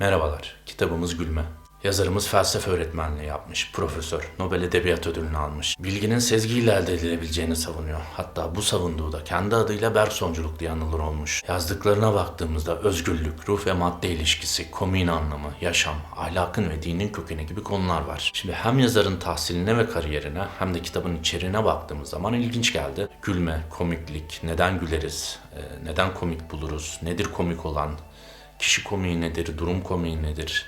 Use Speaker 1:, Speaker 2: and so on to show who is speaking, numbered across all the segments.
Speaker 1: Merhabalar, kitabımız Gülme. Yazarımız felsefe öğretmenliği yapmış, profesör, Nobel Edebiyat Ödülünü almış. Bilginin sezgiyle elde edilebileceğini savunuyor. Hatta bu savunduğu da kendi adıyla Bersonculuk diye anılır olmuş. Yazdıklarına baktığımızda özgürlük, ruh ve madde ilişkisi, komiğin anlamı, yaşam, ahlakın ve dinin kökeni gibi konular var. Şimdi hem yazarın tahsiline ve kariyerine hem de kitabın içeriğine baktığımız zaman ilginç geldi. Gülme, komiklik, neden güleriz, e, neden komik buluruz, nedir komik olan, kişi komiği nedir, durum komiği nedir,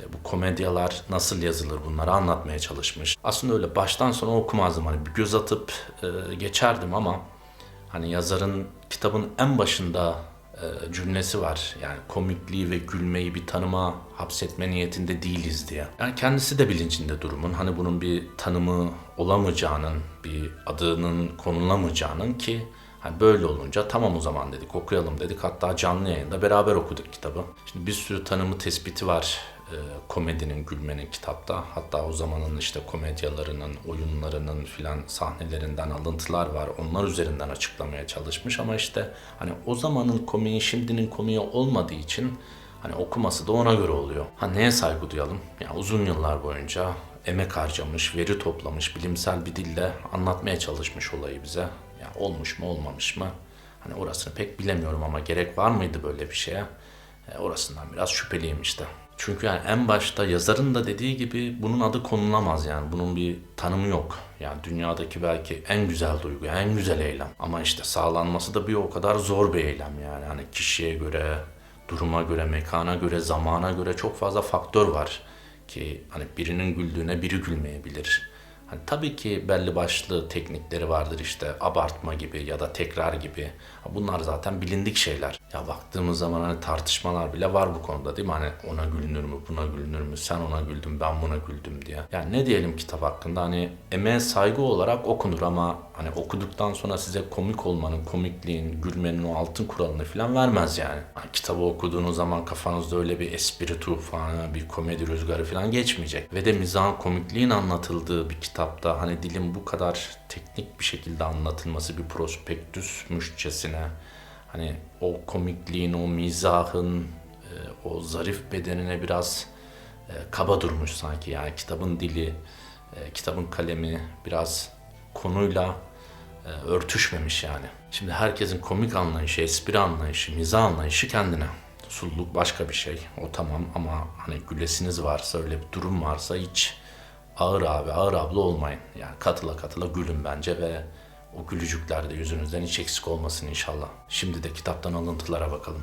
Speaker 1: e, bu komedyalar nasıl yazılır bunları anlatmaya çalışmış. Aslında öyle baştan sona okumazdım hani bir göz atıp e, geçerdim ama hani yazarın kitabın en başında e, cümlesi var. Yani komikliği ve gülmeyi bir tanıma hapsetme niyetinde değiliz diye. Yani kendisi de bilincinde durumun. Hani bunun bir tanımı olamayacağının, bir adının konulamayacağının ki Hani böyle olunca tamam o zaman dedik okuyalım dedik. Hatta canlı yayında beraber okuduk kitabı. Şimdi bir sürü tanımı tespiti var e, komedinin, gülmenin kitapta. Hatta o zamanın işte komedyalarının, oyunlarının filan sahnelerinden alıntılar var. Onlar üzerinden açıklamaya çalışmış ama işte hani o zamanın komiği şimdinin komiği olmadığı için hani okuması da ona göre oluyor. Ha neye saygı duyalım? Ya uzun yıllar boyunca emek harcamış, veri toplamış, bilimsel bir dille anlatmaya çalışmış olayı bize. Ya olmuş mu olmamış mı? Hani orasını pek bilemiyorum ama gerek var mıydı böyle bir şeye? E, orasından biraz şüpheliyim işte. Çünkü yani en başta yazarın da dediği gibi bunun adı konulamaz yani. Bunun bir tanımı yok. Yani dünyadaki belki en güzel duygu, en güzel eylem. Ama işte sağlanması da bir o kadar zor bir eylem yani. Hani kişiye göre, duruma göre, mekana göre, zamana göre çok fazla faktör var. Ki hani birinin güldüğüne biri gülmeyebilir. Hani tabii ki belli başlı teknikleri vardır işte abartma gibi ya da tekrar gibi. Bunlar zaten bilindik şeyler. Ya baktığımız zaman hani tartışmalar bile var bu konuda değil mi? Hani ona gülünür mü, buna gülünür mü, sen ona güldün, ben buna güldüm diye. Yani ne diyelim kitap hakkında hani emeğe saygı olarak okunur ama hani okuduktan sonra size komik olmanın, komikliğin, gülmenin o altın kuralını falan vermez yani. Hani kitabı okuduğunuz zaman kafanızda öyle bir espri tufanı, bir komedi rüzgarı falan geçmeyecek. Ve de mizahın komikliğin anlatıldığı bir kitapta hani dilin bu kadar teknik bir şekilde anlatılması bir prospektüsmüşçesine hani o komikliğin, o mizahın, e, o zarif bedenine biraz e, kaba durmuş sanki. Yani kitabın dili, e, kitabın kalemi biraz konuyla örtüşmemiş yani. Şimdi herkesin komik anlayışı, espri anlayışı, mizah anlayışı kendine. Sulluk başka bir şey. O tamam ama hani gülesiniz varsa, öyle bir durum varsa hiç ağır abi, ağır abla olmayın. Yani katıla katıla gülün bence ve o gülücükler de yüzünüzden hiç eksik olmasın inşallah. Şimdi de kitaptan alıntılara bakalım.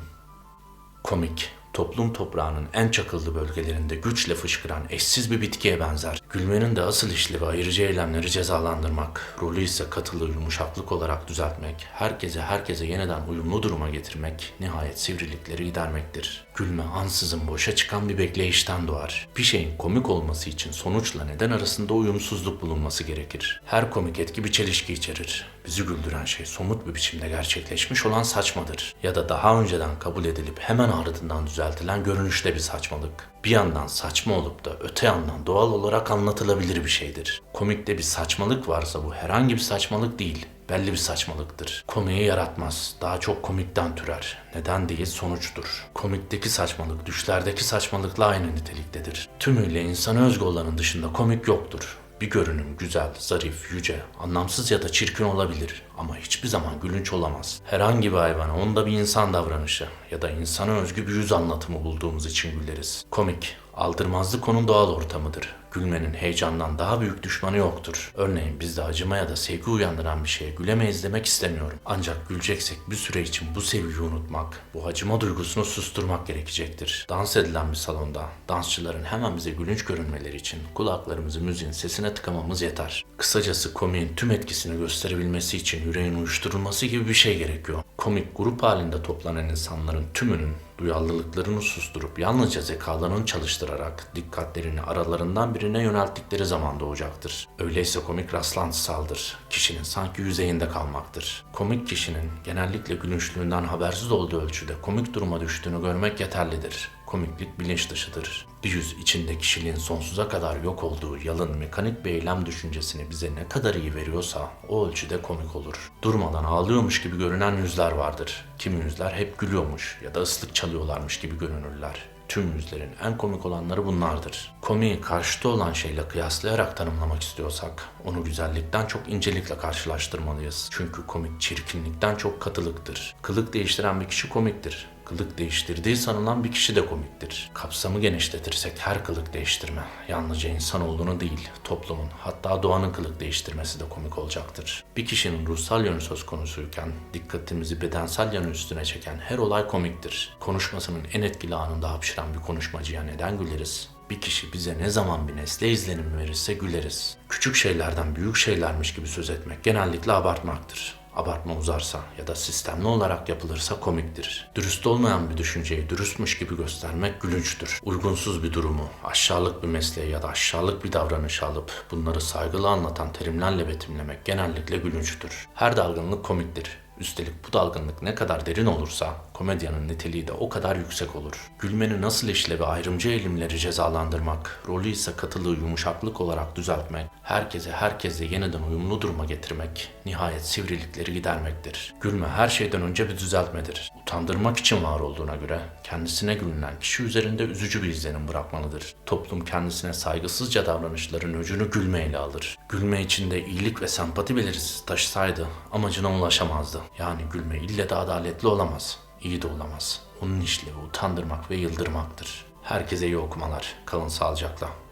Speaker 1: Komik, toplum toprağının en çakıllı bölgelerinde güçle fışkıran eşsiz bir bitkiye benzer. Gülmenin de asıl işlevi ayırıcı eylemleri cezalandırmak, rolü ise katılı yumuşaklık olarak düzeltmek, herkese herkese yeniden uyumlu duruma getirmek, nihayet sivrilikleri gidermektir. Gülme ansızın boşa çıkan bir bekleyişten doğar. Bir şeyin komik olması için sonuçla neden arasında uyumsuzluk bulunması gerekir. Her komik etki bir çelişki içerir. Bizi güldüren şey somut bir biçimde gerçekleşmiş olan saçmadır. Ya da daha önceden kabul edilip hemen ardından düzeltilen görünüşte bir saçmalık. Bir yandan saçma olup da öte yandan doğal olarak anlatılabilir bir şeydir. Komikte bir saçmalık varsa bu herhangi bir saçmalık değil belli bir saçmalıktır. Komiği yaratmaz. Daha çok komikten türer. Neden değil sonuçtur. Komikteki saçmalık düşlerdeki saçmalıkla aynı niteliktedir. Tümüyle insana özgü olanın dışında komik yoktur. Bir görünüm güzel, zarif, yüce, anlamsız ya da çirkin olabilir ama hiçbir zaman gülünç olamaz. Herhangi bir hayvana onda bir insan davranışı ya da insana özgü bir yüz anlatımı bulduğumuz için güleriz. Komik, aldırmazlık onun doğal ortamıdır. Gülmenin heyecandan daha büyük düşmanı yoktur. Örneğin bizde acıma ya da sevgi uyandıran bir şeye gülemeyiz demek istemiyorum. Ancak güleceksek bir süre için bu sevgiyi unutmak, bu acıma duygusunu susturmak gerekecektir. Dans edilen bir salonda dansçıların hemen bize gülünç görünmeleri için kulaklarımızı müziğin sesine tıkamamız yeter. Kısacası komiğin tüm etkisini gösterebilmesi için yüreğin uyuşturulması gibi bir şey gerekiyor. Komik grup halinde toplanan insanların tümünün duyarlılıklarını susturup yalnızca zekalarını çalıştırarak dikkatlerini aralarından birine yönelttikleri zaman doğacaktır. Öyleyse komik rastlantısaldır. Kişinin sanki yüzeyinde kalmaktır. Komik kişinin genellikle gülünçlüğünden habersiz olduğu ölçüde komik duruma düştüğünü görmek yeterlidir. Komiklik bilinç dışıdır. Bir yüz içinde kişiliğin sonsuza kadar yok olduğu yalın mekanik bir eylem düşüncesini bize ne kadar iyi veriyorsa o ölçüde komik olur. Durmadan ağlıyormuş gibi görünen yüzler vardır. Kimi yüzler hep gülüyormuş ya da ıslık çalıyorlarmış gibi görünürler. Tüm yüzlerin en komik olanları bunlardır. Komiği karşıtı olan şeyle kıyaslayarak tanımlamak istiyorsak, onu güzellikten çok incelikle karşılaştırmalıyız. Çünkü komik çirkinlikten çok katılıktır. Kılık değiştiren bir kişi komiktir. Kılık değiştirdiği sanılan bir kişi de komiktir. Kapsamı genişletirsek her kılık değiştirme, yalnızca insan olduğunu değil, toplumun, hatta doğanın kılık değiştirmesi de komik olacaktır. Bir kişinin ruhsal yönü söz konusuyken, dikkatimizi bedensel yanı üstüne çeken her olay komiktir. Konuşmasının en etkili anında hapşıran bir konuşmacıya neden güleriz? Bir kişi bize ne zaman bir nesle izlenim verirse güleriz. Küçük şeylerden büyük şeylermiş gibi söz etmek genellikle abartmaktır. Abartma uzarsa ya da sistemli olarak yapılırsa komiktir. Dürüst olmayan bir düşünceyi dürüstmüş gibi göstermek gülünçtür. Uygunsuz bir durumu, aşağılık bir mesleği ya da aşağılık bir davranışı alıp bunları saygılı anlatan terimlerle betimlemek genellikle gülünçtür. Her dalgınlık komiktir. Üstelik bu dalgınlık ne kadar derin olursa komedyanın niteliği de o kadar yüksek olur. Gülmenin nasıl işlevi ayrımcı eğilimleri cezalandırmak, rolü ise katılığı yumuşaklık olarak düzeltmek, herkese herkesle yeniden uyumlu duruma getirmek, nihayet sivrilikleri gidermektir. Gülme her şeyden önce bir düzeltmedir. Utandırmak için var olduğuna göre kendisine gülünen kişi üzerinde üzücü bir izlenim bırakmalıdır. Toplum kendisine saygısızca davranışların öcünü gülmeyle alır. Gülme içinde iyilik ve sempati belirtisi taşısaydı amacına ulaşamazdı. Yani gülme ille de adaletli olamaz, iyi de olamaz. Onun işlevi utandırmak ve yıldırmaktır. Herkese iyi okumalar. Kalın sağlıcakla.